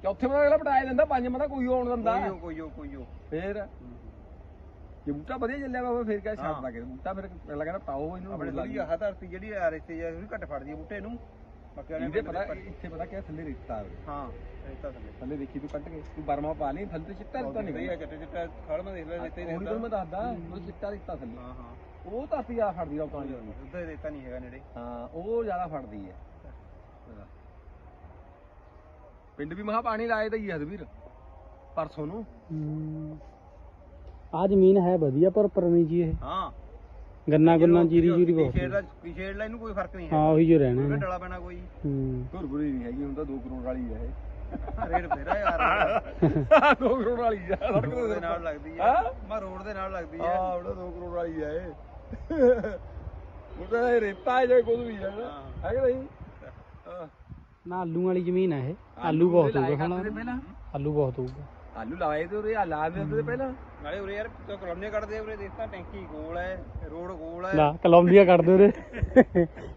ਚੌਥੇ ਮਹੀਨੇ ਅਗਲਾ ਪਟਾਏ ਦਿੰਦਾ ਪੰਜ ਮਹੀਨਾ ਕੋਈ ਹੋਣ ਦਿੰਦਾ। ਕੋਈਓ ਕੋਈਓ ਕੋਈਓ ਫੇਰ? ਜੇ ਬੂਟਾ ਵਧੀਆ ਚੱਲਿਆ ਵਾ ਫੇਰ ਕਿਆ ਛੱਡ ਲਾਗੇ ਬੂਟਾ ਫਿਰ ਅਗਲਾ ਕਹਿੰਦਾ ਪਾਓ ਇਹਨੂੰ ਆਪਣੇ ਥੋੜੀ ਆਹ ਧਰਤੀ ਜਿਹੜੀ ਆ ਰੇਤੇ ਜਾਂ ਥੋੜੀ ਘੱਟ ਫੜਦੀ ਬੂਟੇ ਨੂੰ। ਬਾਕੀ ਵਾਲੇ ਇਹਦੇ ਪਤਾ ਇੱਥੇ ਪਤਾ ਕਿਆ ਥੱਲੇ ਰੇਤਾ ਆ। ਹਾਂ। ਥੱਲੇ। ਥੱਲੇ ਦੇਖੀ ਤੂੰ ਕੱਟ ਕੇ। ਤੂੰ ਬਰਮਾ ਪਾ ਲਈ ਥੱਲੇ ਤੇ ਚਿੱਟਾ ਰੇਤਾ ਨਹੀਂ ਨਹੀਂ ਆ ਚਿੱਟਾ ਚਿੱਟਾ ਖੜ ਮੈਂ ਦੇਖ ਲੈ ਰੇਤੇ ਉਹੀ ਰੇਤਾ ਤਾਂ ਮੈਂ ਦੱਸਦਾ ਉਹ ਚਿੱਟਾ ਰੇਤਾ ਥੱਲੇ। ਹਾਂ ਹਾਂ। ਉਹ ਧਰਤੀ ਆ ਫੜਦੀ ਰੌਤਾਂ ਦੀ ਉੱਧਰ ਰੇਤਾ ਨਹੀਂ ਹੈਗਾ ਨੇੜੇ। ਹਾਂ ਉਹ ਜ਼ਿਆਦਾ ਫੜਦੀ ਹੈ। ਪਿੰਡ ਵੀ ਮਹਾ ਪਾਣੀ ਲਾਏ ਤਾਂ ਹੀ ਹਦਵੀਰ ਪਰਸੋਂ ਨੂੰ। ਆ ਜ਼ਮੀਨ ਹੈ ਵਧੀਆ ਪਰ ਪਰਮੀ ਜੀ ਇਹ। ਹਾਂ। ਗੰਨਾ ਗੁੰਨਾ ਜੀਰੀ ਜੂਰੀ ਬਹੁਤ ਸ਼ੇਡ ਦਾ ਇਹਨੂੰ ਕੋਈ ਫ਼ਰਕ ਨਹੀਂ ਹੈ ਹਾਂ ਉਹੀ ਜੋ ਰਹਿਣਾ। ਡਲਾ ਪੈਣਾ ਕੋਈ। ਹੂੰ। ਗੁਰਗੁਰੀ ਨਹੀਂ ਹੈਗੀ ਹੁਣ ਤਾਂ 2 ਕਰੋੜ ਵਾਲੀ ਹੈ ਰੇਡ ਫੇਰਾ ਯਾਰ 2 ਕਰੋੜ ਵਾਲੀ ਹੈ ਸੜਕ ਰੋਡ ਦੇ ਦੇ ਨਾਲ ਲੱਗਦੀ ਹੈ ਹਾਂ? ਮੈਂ ਰੋਡ ਦੇ ਨਾਲ ਲੱਗਦੀ ਹਾਂ ਹੈ ਉਹਦਾ 2 ਕਰੋੜ ਵਾਲੀ ਹੈ ਇਹ। ਉਹ ਤਾਂ ਇਹ ਰੇਤਾ ਹੈ ਜੇ ਕੁਝ ਵੀ ਹੈ ਨਾ। ਹੈ। ਕਿ ਨਹੀਂ? ਹਾਂ ਨਾ ਆਲੂ ਵਾਲੀ ਜ਼ਮੀਨ ਹੈ ਇਹ। ਆਲੂ ਬਹੁਤ ਹੋਊਗਾ ਪਹਿਲਾਂ? ਆਲੂ ਬਹੁਤ ਹੋਊਗਾ। ਆਲੂ ਲਾਏ ਤੇ ਉਰੇ ਆ ਲਾ ਦੇ ਤੇ ਪਹਿਲਾਂ? ਨਾਲੇ ਉਰੇ ਯਾਰ ਤੋ ਕਲੋਨੀ ਕੱਢਦੇ ਉਰੇ ਦੇਖਤਾ ਟੈਂਕੀ ਗੋਲ ਹੈ ਰੋਡ ਗੋਲ ਹੈ ਲਾ ਕਲੋਂਬੀਆ ਕੱਢ ਦੇ ਉਰੇ।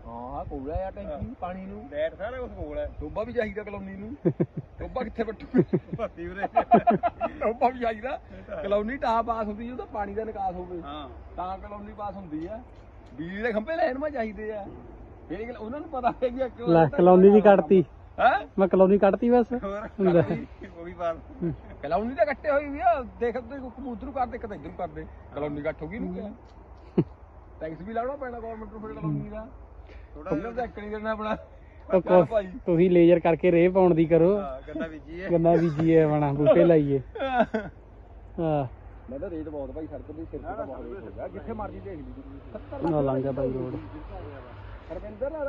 ਹਾਂ ਕੋਲਾ ਆ ਟੈਂਕੀ ਪਾਣੀ ਨੂੰ। ਲੈਟ ਸਾਰਾ ਕੁਝ ਗੋਲ ਹੈ ਟੋਬਾ ਵੀ ਚਾਹੀਦਾ ਕਲੋਨੀ ਨੂੰ। ਟੋਬਾ ਕਿੱਥੇ ਬੱਟੂ ਭੱਤੀ ਉਰੇ। ਟੋਬਾ ਵੀ ਚਾਹੀਦਾ। ਕਲੋਨੀ ਟਾਪ ਪਾਸ ਹੁੰਦੀ ਉਹ ਤਾਂ ਪਾਣੀ ਦਾ ਨਿਕਾਸ ਹੋਵੇ ਹਾਂ। ਤਾਂ ਕਲੋਨੀ ਪਾਸ ਹੁੰਦੀ ਆ ਬਿਜਲੀ ਦੇ ਖੰਭੇ ਲੈਣ ਮਾ ਚਾਹੀਦੇ ਆ। ਇਹ ਗੱਲ ਉਹਨਾਂ ਨੂੰ ਪਤਾ ਹੈ ਇੱਕ ਲੈ ਕਲੋਨੀ ਵੀ ਕੱਢਤੀ। ਹੈ? ਮੈਂ ਕਲੋਨੀ ਕੱਢਤੀ ਬਸ। ਹੋਰ ਲੈ। ਉਹ ਵੀ ਬਾਤ ਕਲੋਨੀ ਤਾਂ ਕੱਟੇ ਹੋਈ ਵੀ ਆ ਦੇਖ ਤੇ ਕਬੂਤਰ ਕਰਦੇ ਕਿਤੇ ਇਧਰ ਕਰਦੇ ਕਲੋਨੀ ਕੱਟ ਹੋ ਗਈ ਨੂੰ ਟੈਕਸ ਵੀ ਲਾਉਣਾ ਪੈਣਾ ਗਵਰਨਮੈਂਟ ਨੂੰ ਫਿਰ ਕਲੋਨੀ ਦਾ। ਥੋੜਾ ਉਹਨਾਂ ਦਾ ਇੱਕ ਨਹੀਂ ਦੇਣਾ ਆਪਣਾ। ਤੁਸੀਂ ਲੇਜ਼ਰ ਕਰਕੇ ਰੇ ਪਾਉਣ ਦੀ ਕਰੋ। ਗੰਨਾ ਬੀਜੀ ਹੈ। ਗੰਨਾ ਬੀਜੀਏ ਬਣਾ ਬੂਟੇ ਲਾਈਏ। ਹਾਂ। ਮੈਂ ਤਾਂ ਰੇਟ ਬਹੁਤ ਭਾਈ ਸੜਕ ਦੇ ਸਿਰ ਤੇ ਤਾਂ ਬਹੁਤ ਰੇਟ ਹੋ ਗਿਆ। ਜਿੱਥੇ ਮਰਜ਼ੀ ਦੇਖ ਲਈ। ਤੂੰ ਨਾ ਲੰਘ ਗਿਆ ਭਾਈ ਰੋਡ।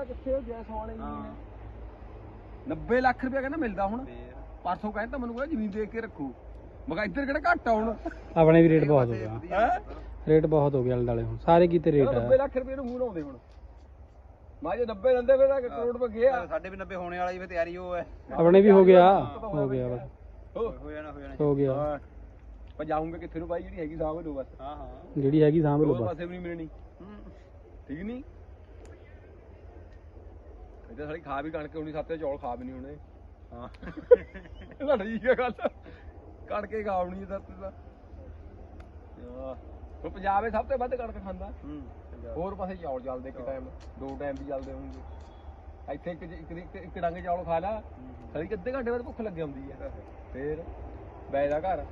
ਕਿੱਥੇ ਜੀ 90 ਲੱਖ ਰੁਪਇਆ ਕਹਿੰਦਾ ਮਿਲਦਾ ਹੁਣ। ਪਰਸੋਂ ਕਹਿੰਦਾ ਮੈਨੂੰ ਕਹਿੰਦਾ ਜ਼ਮੀਨ ਦੇਖ ਕੇ ਰੱਖੋ। ਮੈਂ ਕਿਹਾ ਇੱਧਰ ਕਿਹੜਾ ਘੱਟ ਆ ਹੁਣ। ਆਪਣੇ ਵੀ ਰੇਟ ਬਹੁਤ ਹੋ ਗਿਆ ਹੈ। ਰੇਟ ਬਹੁਤ ਹੋ ਗਿਆ ਆਲੇ ਦੁਆਲੇ ਹੁਣ। ਸਾਰੇ ਕੀਤੇ ਰੇਟ 90 ਆ। ਲੱਖ ਰੁਪਏ ਨੂੰ ਮੂੰਹ ਲਾਉਂਦੇ ਹੁਣ। ਮੈਂ ਜੇ 90 ਲੈਂਦੇ ਫਿਰ ਤਾਂ ਕਰੋੜ ਰੁਪਏ ਗਿਆ। ਸਾਡੇ ਵੀ 90 ਹੋਣੇ ਵਾਲਾ ਹੀ ਫਿਰ ਤਿਆਰੀ ਉਹ ਹੈ। ਆਪਣੇ ਵੀ ਹੋ ਗਿਆ। ਹੋ ਗਿਆ ਬਸ। ਹੋ ਹੋ ਜਾਣਾ ਹੋ ਜਾਣਾ। ਹੋ ਗਿਆ। ਹਾਂ। ਪਰ ਜਾਊਂਗਾ ਕਿੱਥੇ ਨੂੰ ਭਾਈ ਜਿਹੜੀ ਹੈਗੀ ਸਾਂਭ ਲਓ ਬਸ। ਹਾਂ ਹਾਂ। ਜਿਹੜੀ ਹੈਗੀ ਸਾਂਭ ਲਓ ਬਸ। ਪਾਸੇ ਵੀ ਨਹੀਂ ਮਿਲਣੀ। ਠੀਕ ਨਹੀਂ ਇੱਥੇ ਸਾਡੀ ਖਾ ਵੀ ਕਣਕ ਹੋਣੀ ਸੱਤੇ ਚੌਲ ਖਾ ਵੀ ਨਹੀਂ ਹੋਣੇ ਹਾਂ। ਇਹਦਾ ਠੀਕ ਹੈ ਗੱਲ। ਕਣਕੇ ਖਾਉਣੀ ਸੱਤ ਦਾ ਉਹ ਪੰਜਾਬ ਵਿੱਚ ਸਭ ਤੋਂ ਵੱਧ ਕਣਕ ਖਾਂਦਾ। ਹੂੰ ਹੋਰ ਪਾਸੇ ਚੌਲ ਚੱਲਦੇ ਇੱਕ ਟਾਈਮ ਦੋ ਟਾਈਮ ਵੀ ਚੱਲਦੇ ਹੋਣਗੇ। ਇੱਥੇ ਇੱਕ ਇੱਕ ਇੱਕ ਇੱਕ ਡੰਗ ਚੌਲ ਖਾ ਲਾ। ਸਾਡੀ ਅੱਧੇ ਘੰਟੇ ਬਾਅਦ ਭੁੱਖ ਲੱਗ ਜਾਂਦੀ ਹੈ। ਫੇਰ ਬੈਦਾ ਘਰ।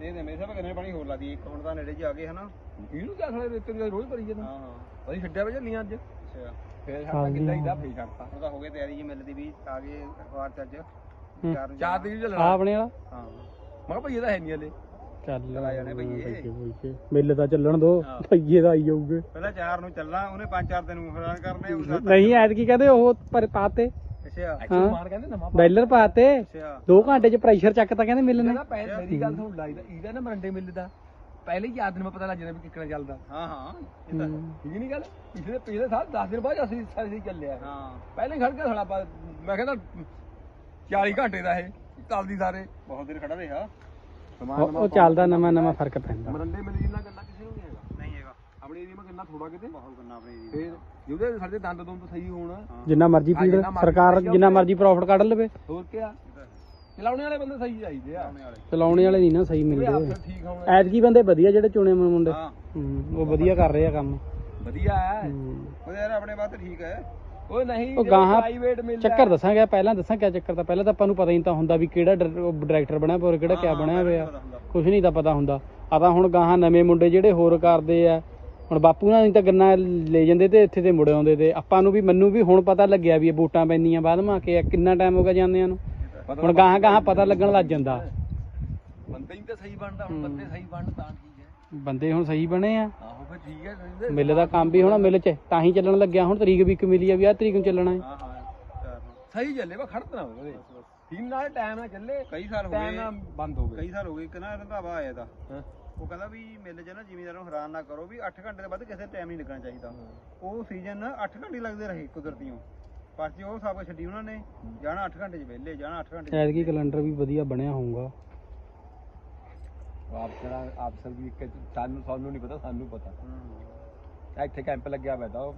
ਇਹ ਤੇ ਮੇਰੇ ਸਾਹ ਕਿੰਨੇ ਪਾਣੀ ਹੋਰ ਲਾਦੀ ਇੱਕ ਹੁਣ ਤਾਂ ਨੇੜੇ ਜੀ ਆ ਗਏ ਹਨਾ। ਇਹਨੂੰ ਕਿਆ ਖਲੇ ਰੇਤੇ ਨੂੰ ਰੋਜ਼ ਭਰੀ ਜਾਂਦਾ। ਹਾਂ ਹਾਂ। ਅਸੀਂ ਛੱਡਿਆ ਵੇ ਚੱਲੀਆਂ ਅੱਜ। ਅੱਛਾ ਫੇਰ ਸਾਡਾ ਕਿੱਦਾਂ ਹੀ ਦਾ ਫੇਰ ਛੱਡਤਾ ਉਹ ਤਾਂ ਹੋ ਗਏ ਤਿਆਰੀ ਜੀ ਮਿਲਦੀ ਵੀ ਆ ਗਏ ਅਖਬਾਰ ਚ ਅੱਜ। ਹੂੰ। ਚਾਰ ਨੂੰ ਚਾਰ ਦਿਨ ਆ ਚੱਲਣਾ। ਆਪਣੇ ਵਾਲਾ? ਹਾਂ। ਮੈਂ ਕਿਹਾ ਭਈ ਇਹਦਾ ਹੈ ਨਹੀਂ ਹਲੇ। ਚੱਲ ਚਲਾ ਜਾਣੇ ਭਈਏ। ਭਈਏ, ਭਈਏ। ਮੇਲੇ ਤਾਂ ਚੱਲਣ ਦੋ। ਭਈਏ ਦਾ ਆਈ ਜਾਊਗੇ। ਪਹਿਲਾਂ ਚਾਰ ਨੂੰ ਚੱਲਣਾ ਉਹਨੇ ਪੰਜ ਚਾਰ ਦਿਨ ਹੈਰਾਨ ਕਰਨੇ ਉਹ ਨਹੀਂ ਐਤਕੀ ਕਹਿੰਦੇ ਉਹ ਪਰ ਪਾਤੇ। ਅੱਛਾ। ਐਕਚੁਅਲੀ ਮਾਰ ਕਹਿੰਦੇ ਨਵਾਂ ਪਾ ਬੈਲਰ ਪਾਤੇ। ਅੱਛਾ। 2 ਘੰਟੇ ਚ ਪ੍ਰੈਸ਼ਰ ਚੱਕਤਾ ਕਹਿੰਦੇ ਮਿਲ ਨੇ ਇਹਦਾ ਪੈ ਮੇਰੀ ਗੱਲ ਸੁਣ ਲਾਈਦਾ ਇਹਦਾ ਨਾ ਮਰੰਡੇ ਮਿਲਦਾ ਪਹਿਲੇ ਹੀ ਆਦਨ ਨੂੰ ਪਤਾ ਲੱਗ ਜਾਂਦਾ ਵੀ ਕਿੱਕਣਾ ਚੱਲਦਾ। ਹਾਂ ਹਾਂ ਇਹ ਤਾਂ ਹੈ। ਠੀਕ ਨਹੀਂ ਗੱਲ? ਪਿਛਲੇ ਪਿਛਲੇ ਸਾਲ 10 ਦਿਨ ਬਾਅਦ ਅਸੀਂ ਅਸੀਂ ਚੱਲਿਆ ਹਾਂ। ਪਹਿਲੇ ਹੀ ਖੜ ਗਿਆ ਪਾ- ਮੈਂ ਕਹਿੰਦਾ 40 ਘੰਟੇ ਦਾ ਇਹ ਚੱਲਦੀ ਸਾਰੇ। ਬਹੁਤ ਦੇਰ ਖੜਾ ਰਿਹਾ। ਉਹ ਉਹ ਚੱਲਦਾ ਨਵਾਂ ਨਵਾਂ ਫ਼ਰਕ ਪੈਂਦਾ। ਮਰੰਡੇ ਮਿਲ ਜਿੰਨਾ ਗੱਲਾਂ ਕਿਸੇ ਨੂੰ ਨਹੀਂ ਹੈਗਾ। ਨਹੀਂ ਹੈਗਾ। ਆਪਣੇ ਏਰੀਆ ਮੈਂ ਕਿੰਨਾ ਥੋੜਾ ਕਿਤੇ? ਬਹੁਤ ਗੰਨਾ ਆਪਣੇ ਫੇਰ ਜਿਹਦੇ ਸਾਡੇ ਦੰਦ ਦੁੰਦ ਸਹੀ ਹੋਣ। ਜਿੰਨਾ ਮਰਜ਼ੀ ਹਾਂ, ਪੀੜ ਜਿੰਨਾ ਮਰਜ਼ੀ ਸਰਕਾਰ ਪੀੜ ਜਿੰਨਾ ਮਰਜ਼ੀ ਪ੍ਰੋਫਿਟ ਕੱਢ ਲਵੇ। ਹੋਰ ਕਿਆ? ਚਲਾਉਣੇ ਵਾਲੇ ਬੰਦੇ ਸਹੀ ਚਾਹੀਦੇ ਆ। ਚਲਾਉਣੇ ਵਾਲੇ। ਨਹੀਂ ਨਾ ਸਹੀ ਮਿਲਦੇ ਠੀਕ ਹੋਣ। ਐਤਕੀ ਬੰਦੇ ਵਧੀਆ ਜਿਹੜੇ ਚੁਣੇ ਹੋਏ ਮੁੰਡੇ। ਹਾਂ। ਹੂੰ, ਉਹ ਵਧੀਆ ਕਰ ਰਹੇ ਆ ਕੰਮ। ਵਧੀਆ ਹੈ। ਹੂੰ। ਉਹਦੇ ਯਾਰ ਆਪਣੇ ਬਾਤ ਠੀਕ ਹੈ। ਉਹ ਨਹੀਂ ਉਹ ਗਾਹਾਂ ਪ੍ਰਾਈਵੇਟ ਮਿਲਦਾ ਚੱਕਰ ਦੱਸਾਂਗਾ ਪਹਿਲਾਂ ਦੱਸਾਂ ਕਿਆ ਚੱਕਰ ਤਾਂ ਪਹਿਲਾਂ ਤਾਂ ਆਪਾਂ ਨੂੰ ਪਤਾ ਹੀ ਨਹੀਂ ਤਾਂ ਹੁੰਦਾ ਵੀ ਕਿਹੜਾ ਡਾਇਰੈਕਟਰ ਬਣਿਆ ਪਿਆ ਔਰ ਕਿਹੜਾ ਕਿਆ ਬਣਿਆ ਹੋਇਆ ਕੁਝ ਨਹੀਂ ਤਾਂ ਪਤਾ ਹੁੰਦਾ। ਆ ਤਾਂ ਹੁਣ ਗਾਹਾਂ ਨਵੇਂ ਮੁੰਡੇ ਜਿਹੜੇ ਹੋਰ ਕਰਦੇ ਆ। ਹੁਣ ਬਾਪੂ ਨਾਲ ਤਾਂ ਗੰਨਾ ਲੈ ਜਾਂਦੇ ਤੇ ਇੱਥੇ ਤੇ ਮੁੜ ਆਉਂਦੇ ਤੇ। ਆਪਾਂ ਨੂੰ ਵੀ ਮੈਨੂੰ ਵੀ ਹੁਣ ਪਤਾ ਲੱਗਿਆ ਵੀ ਇਹ ਵੋਟਾਂ ਪੈਂਦੀਆਂ ਬਾਅਦ ਮਾ ਕੇ ਕਿੰਨਾ ਟਾਈਮ ਹੋ ਗਿਆ ਜਾਂਦਿਆਂ ਨੂੰ। ਹੁਣ ਗਾਹਾਂ ਗਾਹਾਂ ਪਤਾ ਲੱਗਣ ਲੱਗ ਜਾਂਦਾ। ਬੰਦੇ ਹੀ ਤਾਂ ਸਹੀ ਬਣਦਾ ਹੁਣ ਬੰਦੇ ਸਹੀ ਬਣਨ ਤਾਂ ਠੀਕ ਹੈ। ਬੰਦੇ ਹੁਣ ਸਹੀ ਬਣੇ ਆ। ਆਹੋ ਫਿਰ ਠੀਕ ਹੈ ਨਹੀਂ ਮਿਲ ਦਾ ਕੰਮ ਵੀ ਹੁਣ ਮਿਲ ਚ ਤਾਂ ਹੀ ਚੱਲਣ ਲੱਗਿਆ ਹੁਣ ਤਰੀਕ ਵੀ ਇੱਕ ਮਿਲੀ ਆ ਵੀ ਆਹ ਤਰੀਕ ਨੂੰ ਚੱਲਣਾ ਹੈ। ਸਹੀ ਚੱਲੇ ਵਾ ਖੜਤ ਨਾ ਹੋਵੇ। ਠੀਕ ਨਾਲ ਟਾਈਮ ਨਾਲ ਚੱਲੇ। ਕਈ ਸਾਲ ਹੋ ਟਾਈਮ ਗਏ। ਨਾਲ ਬੰਦ ਹੋ ਗਏ। ਕਈ ਸਾਲ ਹੋ ਗਏ ਇੱਕ ਨਾ ਰੰਧਾਵਾ ਆਇਆ ਦਾ ਹਾਂ। ਉਹ ਕਹਿੰਦਾ ਵੀ ਮਿਲ ਚ ਨਾ ਜ਼ਿਮੀਂਦਾਰਾਂ ਨੂੰ ਹੈਰਾਨ ਨਾ ਕਰੋ ਵੀ 8 ਘੰਟੇ ਤੋਂ ਵੱਧ ਕਿਸੇ ਟਾਈਮ ਨਹੀਂ ਲੱਗਣਾ ਚਾਹੀਦਾ। ਉਹ ਸੀਜ਼ਨ 8 ਘੰਟੇ ਲੱਗਦੇ ਰਹੇ ਕੁਦਰਤੀਓਂ ਪਾਸੇ ਉਹ ਸਭ ਛੱਡੀ ਉਹਨਾਂ ਨੇ ਜਾਣਾ 8 ਘੰਟੇ ਚ ਵਿਹਲੇ ਜਾਣਾ 8 ਘੰਟੇ 'ਚ ਐਤਕੀ ਕੈਲੰਡਰ ਵੀ ਵਧੀਆ ਬਣਿਆ ਹੋਊਗਾ। ਅਫਸਰ ਅਫਸਰ ਵੀ ਇੱਕ ਸਾਨੂੰ ਸਾਨੂੰ ਨਹੀਂ ਪਤਾ ਸਾਨੂੰ ਪਤਾ। ਹੂੰ। ਇੱਥੇ ਕੈਂਪ ਲੱਗਿਆ ਹੋਇਆ ਤਾਂ ਉਹ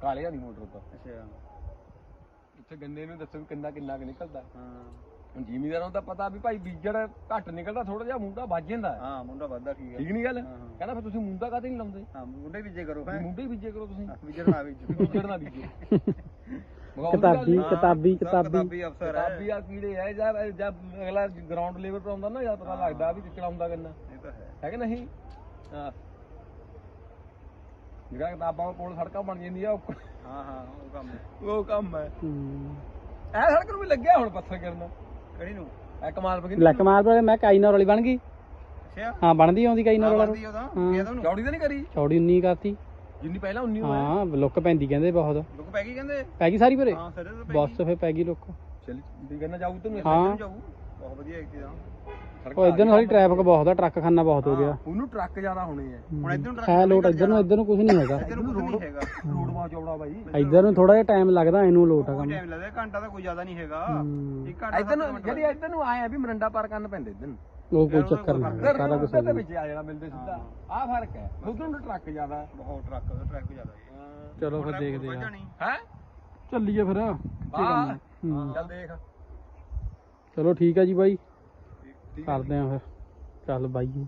ਕਾਲੇ ਵਾਲੀ ਮੋਟਰ ਤੋਂ ਅੱਛਾ। ਉੱਥੇ ਗੰਨੇ ਨੂੰ ਦੱਸੋ ਵੀ ਕਿੰਨਾ ਕਿੰਨਾ ਕਿ ਨਿਕਲਦਾ। ਹਾਂ। ਹੁਣ ਜ਼ਿਮੀਦਾਰਾਂ ਨੂੰ ਤਾਂ ਪਤਾ ਵੀ ਭਾਈ ਬੀਜੜ ਘੱਟ ਨਿਕਲਦਾ ਥੋੜਾ ਜਿਹਾ ਮੁੰਡਾ ਵੱਜ ਜਾਂਦਾ। ਹੈ। ਹਾਂ ਮੁੰਡਾ ਵੱਧਦਾ ਠੀਕ ਹੈ। ਠੀਕ ਨਹੀਂ ਗੱਲ? ਹਾਂ, ਹਾਂ। ਕਹਿੰਦਾ ਫਿਰ ਤੁਸੀਂ ਮੁੰਡਾ ਕਾਹਤੇ ਨਹੀਂ ਲਾਉਂਦੇ? ਹਾਂ ਮੁੰਡੇ ਬੀਜੇ ਕਰੋ ਹੈ। ਮੁੰਡੇ ਹੀ ਬੀਜੇ ਕਰੋ ਤੁਸੀਂ। ਵਿਜਰ ਨਾ ਬੀਜ। ਬੀਜੜ ਨਾ ਬੀਜੋ। ਉਹਦੀ ਕਿਤਾਬੀ। ਕਿਤਾਬੀ ਕਿਤਾਬੀ। ਕਿਤਾਬੀ ਅਫਸਰ ਹੈ। ਕਿਤਾਬੀ ਆ ਕੀੜੇ ਹੈ ਜਦ ਜਦ ਅਗਲਾ ਗਰਾਊਂਡ ਲੈਵਲ ਤੇ ਆਉਂਦਾ ਨਾ ਜਦ ਪਤਾ ਲੱਗਦਾ ਵੀ ਕਿੱਕੜਾ ਹੁੰਦਾ ਗੰਨਾ ਇਹ ਤਾਂ ਹੈ। ਹੈ ਕਿ ਨਹੀਂ? ਹਾਂ। ਜਿਹੜਾ ਕਿਤਾਬਾਂ ਕੋਲ ਸੜਕਾਂ ਬਣ ਜਾਂਦੀਆਂ ਉਹ ਹਾਂ ਹਾਂ ਉਹ ਕੰਮ ਹੈ। ਉਹ ਕੰਮ ਹੈ। ਹੂੰ। ਐ ਸੜਕ ਨੂੰ ਵੀ ਲੱਗਿਆ ਹੁਣ ਪੱਥਰ ਗਿਰਨਾ। ਕਿਹੜੀ ਨੂੰ? ਐ ਕਮਾਲ ਬਗੀ ਲੈ ਕਮਾਲ ਵਾਲੇ ਮੈਂ ਕਾਈਨਰ ਵਾਲੀ ਬਣ ਗਈ। ਅੱਛਾ। ਹਾਂ ਬਣਦੀ ਆਉਂਦੀ ਕਾਈਨਰ ਵਾਲਾ ਬਣਦੀ ਉਹਦਾ। ਕਿਹਾ ਤੁਹਾਨੂੰ ਚੌੜੀ ਤਾਂ ਨਹੀਂ ਕਰੀ? ਚੌੜੀ 19 ਕਰਤੀ। ਜਿੰਨੀ ਪਹਿਲਾਂ 19 ਹੋਇਆ। ਹਾਂ ਲੁੱਕ ਪੈਂਦੀ ਕਹਿੰਦੇ ਬਹੁਤ। ਲੋਕ ਪੈ ਗਈ ਕਹਿੰਦੇ? ਪੈ ਗਈ ਸਾਰੀ ਭਰੇ ਹਾਂ ਸਿਰੇ ਤੇ ਬਸ ਫੇ ਪੈ ਗਈ ਲੁੱਕ। ਚੱਲ ਵੀ ਕਰਨਾ ਜਾਊ ਤੈਨੂੰ ਹਾਂ। ਜਾਊ। ਬਹੁਤ ਵਧੀਆ ਇੱਕ ਦਾ ਉਹ ਇੱਧਰ ਨੂੰ ਸਾਰੀ ਟ੍ਰੈਫਿਕ ਬਹੁਤ ਆ ਟਰੱਕ ਖਾਨਾ ਬਹੁਤ ਹੋ ਗਿਆ। ਉਹਨੂੰ ਟਰੱਕ ਜ਼ਿਆਦਾ ਹੋਣੇ ਆ। ਹੁਣ ਇੱਧਰ ਨੂੰ ਹੈ ਲੋਟ ਇੱਧਰ ਨੂੰ ਇੱਧਰ ਨੂੰ ਕੁਝ ਨਹੀਂ ਹੈਗਾ। ਇੱਧਰ ਨੂੰ ਕੁਝ ਨਹੀਂ ਹੈਗਾ। ਰੋਡ ਬਹੁਤ ਚੌੜਾ ਬਾਈ। ਇੱਧਰ ਨੂੰ ਥੋੜਾ ਜਿਹਾ ਟਾਈਮ ਲੱਗਦਾ ਇਹਨੂੰ ਲੋਟ ਆ ਕੰਮ। ਟਾਈਮ ਲੱਗਦਾ ਘੰਟਾ ਤਾਂ ਕੋਈ ਜ਼ਿਆਦਾ ਨਹੀਂ ਹੈਗਾ। ਹੂੰ। ਇੱਕ ਘੰਟਾ ਇੱਧਰ ਨੂੰ ਜਿਹੜੀ ਇੱਧਰ ਨੂੰ ਆਏ ਆ ਵੀ ਮਰੰਡਾ ਪਾਰ ਕਰਨ ਪੈਂਦੇ ਇੱਧਰ ਨੂੰ। ਉਹ ਕੋਈ ਚੱਕਰ ਨਹੀਂ ਸਾਰਾ ਕੁਝ ਦੇ ਵਿੱਚ। ਆ ਜਾਣਾ ਮਿਲਦੇ ਸਿੱਧਾ। ਆਹ ਫ਼ਰਕ ਹੈ। ਉਧਰ ਨੂੰ ਟਰੱਕ ਜ਼ਿਆਦਾ ਬਹੁਤ ਟਰੱਕ ਟਰੱਕ ਜ਼ਿਆਦਾ ਹੈ। ਚਲੋ ਫਿਰ ਦੇਖਦੇ ਆ ਹੈ। ਚੱਲੀਏ ਫਿਰ। ਹੂੰ। ਚੱਲ ਦੇਖ। ਚਲੋ ਠੀਕ ਆ ਜੀ ਬਾਈ। ਕਰਦੇ ਆ ਫਿਰ। ਚੱਲ ਬਾਈ।